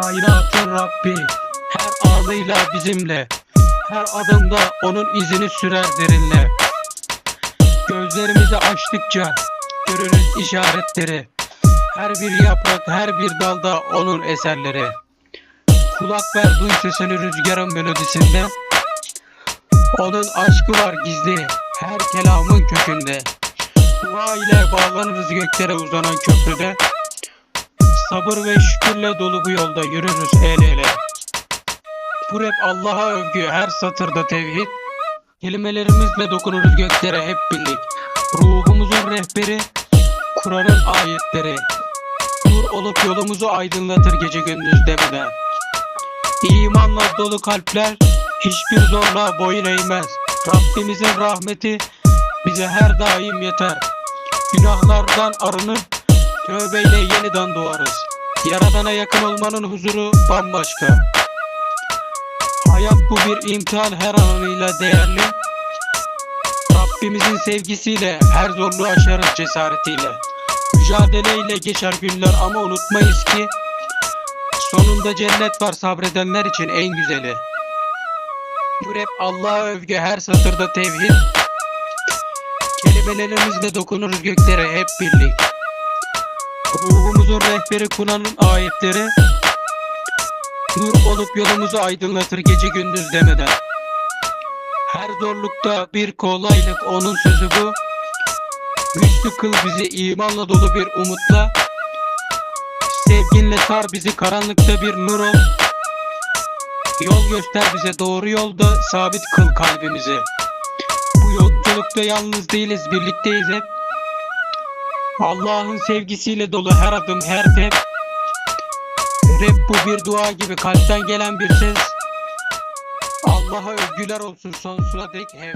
Kainatın Rabbi. Her anıyla bizimle. Her adımda onun izini sürer derinle. Gözlerimizi açtıkça görürüz işaretleri. Her bir yaprak her bir dalda onun eserleri. Kulak ver duy sesini rüzgarın melodisinde. Onun aşkı var gizli her kelamın kökünde. Dua ile bağlanırız göklere uzanan köprüde Sabır ve şükürle dolu bu yolda yürürüz el ele. Bu rap Allah'a övgü her satırda tevhid. Kelimelerimizle dokunuruz göklere hep birlik. Ruhumuzun rehberi, Kur'an'ın ayetleri. Nur olup yolumuzu aydınlatır gece gündüz demeden. İmanla dolu kalpler hiçbir zorluğa boyun eğmez. Rabbimizin rahmeti bize her daim yeter. Günahlardan arınıp Tövbeyle yeniden doğarız. Yaradana yakın olmanın huzuru bambaşka. Hayat bu bir imtihan her anıyla değerli. Rabbimizin sevgisiyle her zorluğu aşarız cesaretiyle. Mücadeleyle geçer günler ama unutmayız ki sonunda cennet var sabredenler için en güzeli. Bu rap Allah'a övgü her satırda tevhid. Kelimelerimizle dokunuruz göklere hep birlik. Ruhumuzun rehberi Kur'an'ın ayetleri. Nur olup yolumuzu aydınlatır gece gündüz demeden. Her zorlukta bir kolaylık onun sözü bu. Güçlü kıl bizi imanla dolu bir umutla. Sevginle sar bizi karanlıkta bir nur ol Yol göster bize doğru yolda sabit kıl kalbimizi. Bu yolculukta yalnız değiliz birlikteyiz hep Allah'ın sevgisiyle dolu her adım her tep Rap bu bir dua gibi kalpten gelen bir ses. Allah'a övgüler olsun sonsuza dek hep